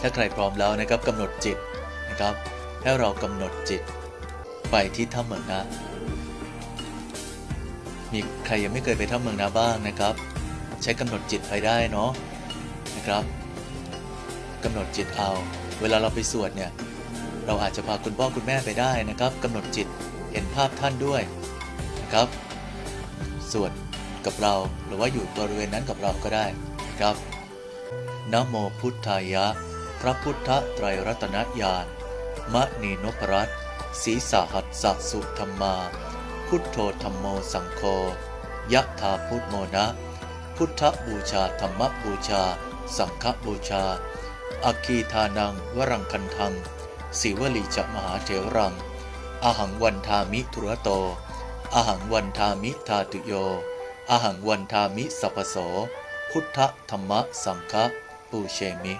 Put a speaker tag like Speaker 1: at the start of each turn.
Speaker 1: ถ้าใครพร้อมแล้วนะครับกำหนดจิตนะครับ ให้เรากำหนดจิต ไปที่ถ้ำเมืองนะมีใครยังไม่เคยไปถ้ำเมืองนาบ้างนะครับ ใช้กำหนดจิตไปได้เนาะนะครับกำหนดจิตเอา เวลาเราไปสวดเนี่ยเราอาจจะพาคุณพ่อคุณแม่ไปได้นะครับกำหนดจิตเห็นภาพท่านด้วยนะครับ สวดกับเราหรือว่าอยู่บริเวณนั้นกับเราก็ได้นะครับนะโมพุทธายะ พระพุทธไตรรัตนญาณมะนีนพรัตน์ศีสาหัสสสุธรรมา พุทโธธรรมโมสังโฆยะธาพุทโมนะ พุทธบูชาธรรมบูชา สังฆบูชาอาคีทานังวรังคันทังสิวลีจะมหาเถรัง อหังวันทามิทุระโต อหังวันทามิทาตุโย อหังวันทามิสัพพโส พุทธธรรมสังฆปูเชมิ